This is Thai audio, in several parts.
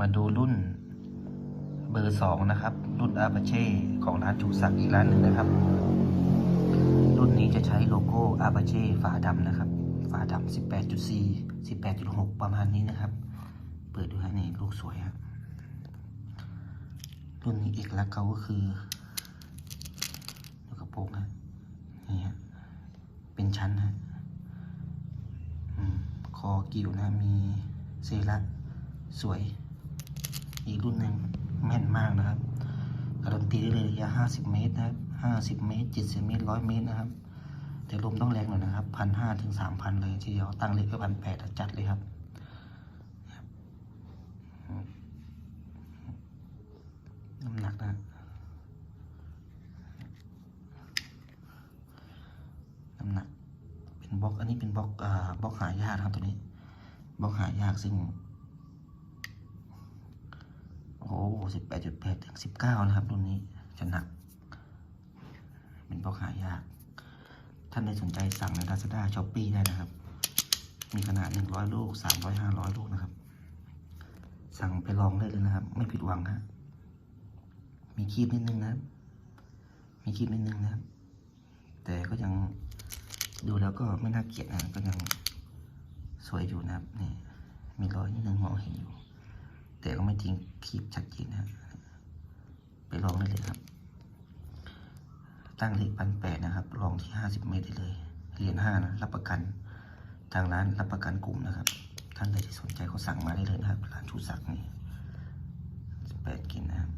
มาดูรุ่นเบอร์สองนะครับ รุ่นอาบาเช่ของร้านชูศักดิ์อีกร้านหนึ่งนะครับ รุ่นนี้จะใช้โลโก้อาบาเช่ฝาดำนะครับ ฝาดำ18.4 18.6ประมาณนี้นะครับ เปิดดูฮะนี่ลูกสวยครับรุ่นนี้เอกลักษณ์เขาก็คือดูกระโปรงนะนี่ฮะเป็นชั้นนะคอกิ่วนะมีเซรัสวย มากนะครับการันตีได้เลยระยะ50 เมตรนะครับ 50 เมตร 70 เมตร 100 เมตรนะครับ แต่ลมต้องแรงหน่อยนะครับพันห้าถึงสามพันเลยทีเดียวตั้งเล็กไว้พันแปดจัดเลยครับน้ำหนักนะน้ำหนักเป็นบล็อกอันนี้เป็นบล็อกอ่าบล็อกหายากครับตัวนี้บล็อกหายากซึ่ง โอ้โห สิบแปดจุดแปดถึงสิบเก้านะครับรุ่นนี้จะหนัก เป็นบล็อกหายาก ท่านใดสนใจสั่งใน Lazada s h o p e e ได้นะครับ มีขนาดหนึ่งร้อยลูกสามร้อยห้าร้อยลูกนะครับ สั่งไปลองได้เลยนะครับ ไม่ผิดหวังนะมีคีบนิดนึงนะครับ มีคีบนิดนึงนะครับ แต่ก็ยังดูแล้วก็ไม่น่าเกลียดนะก็ยังสวยอยู่นะครับนี่มีรอยนิดนึงมองเห็นอยู่ แต่ก็ไม่ทิ้งคีบชัดเจนนะไปลองได้เลยครับ ตั้งเลขพันแปดนะครับ ลองที่ห้าสิบเมตรได้เลยเหรียญห้านะรับประกันทางร้านรับประกันกลุ่มนะครับ ท่านใดที่สนใจก็สั่งมาได้เลยนะครับ ร้านชูศักดิ์นี่แปดกินนะครับ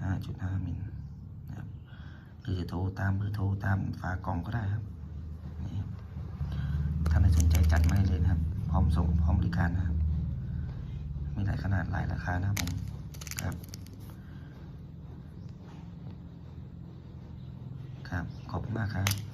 ห้าจุดห้ามิลนะครับหรือจะโทรตามเบอร์โทรตามฝากล่องก็ได้ครับนี่ครับท่านใดสนใจจัดมาได้เลยนะครับ พร้อมส่งพร้อมบริการนะครับ มีหลายขนาดหลายราคานะครับผมครับ ครับ ขอบคุณมากครับ